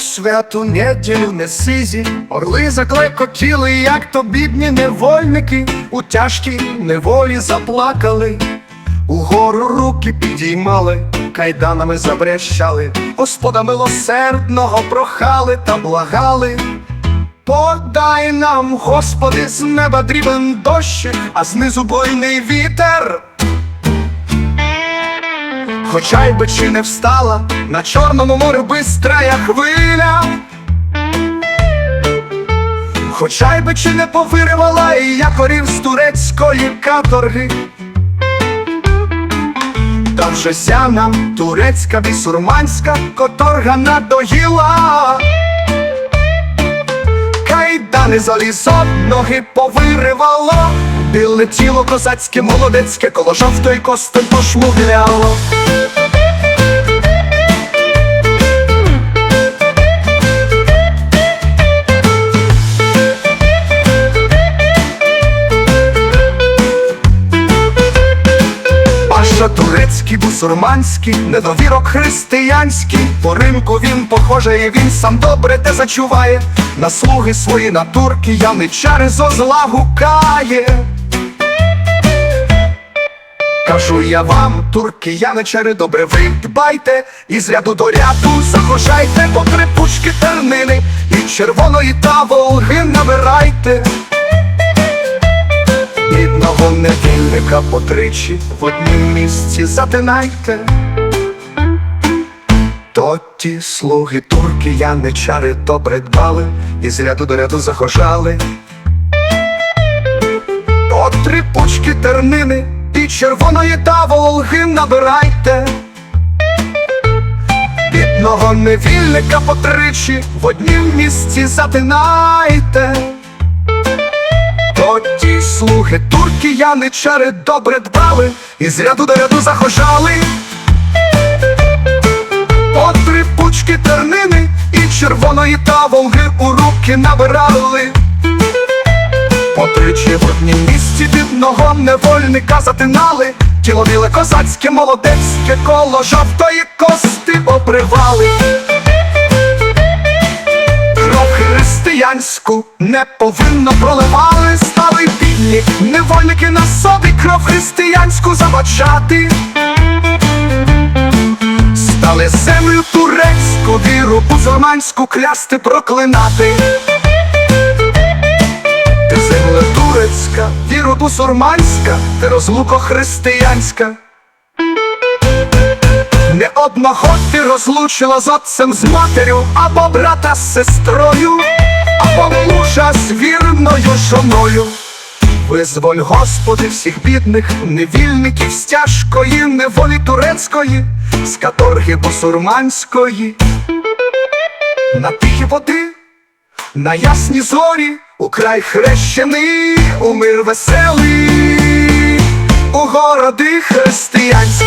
святу неділю не сизі, орли заклекотіли, як то бідні невольники, у тяжкій неволі заплакали, угору руки підіймали, кайданами забрещали, Господа милосердного прохали та благали. Подай нам, Господи, з неба дрібен дощик, а знизу бойний вітер. Хоча й би чи не встала на чорному морю бистрая хвиля. Хоча й би чи не повиривала і якорів з турецької каторги. Та вже ся нам турецька бісурманська которга надоїла. Кайдани залізо, ноги повиривало, біле тіло козацьке, молодецьке, коло жовтої кости пошмугляло. Паша турецький, бусурманський, недовірок християнський. По ринку він похожий, він сам добре те зачуває. На слуги свої на турки яничари зо зла гукає. Кажу я вам, турки, яничари, добре ви дбайте, і з ряду до ряду захожайте, по три пучки тернини, і червоної та волги набирайте. Бідного невільника потричі в однім місці затинайте. То ті слуги турки, яничари добре дбали, і з ряду до ряду захожали. То три пучки тернини червоної та волги набирайте. Бідного невільника потричі в однім місці затинайте. То ті слуги турки, яничари добре дбали, і з ряду до ряду захожали. По три пучки тернини і червоної та волги у руки набирали. Потричі в однім місці бідного невольника затинали, тіло біле козацьке, молодецьке коло жовтої кости обривали. Кров християнську не повинно проливали, стали бідні невольники на собі кров християнську замочати. Стали землю турецьку, віру бузурманську клясти проклинати. Турецька, віру бусурманська, ти розлуко християнська. Не одного ти розлучила з отцем з матір'ю, або брата з сестрою, або мужа з вірною жоною. Визволь, Господи, всіх бідних невільників з тяжкої неволі турецької, з каторги бусурманської. На тихі води, на ясні зорі, у край хрещений, у мир веселий, у городи християнські.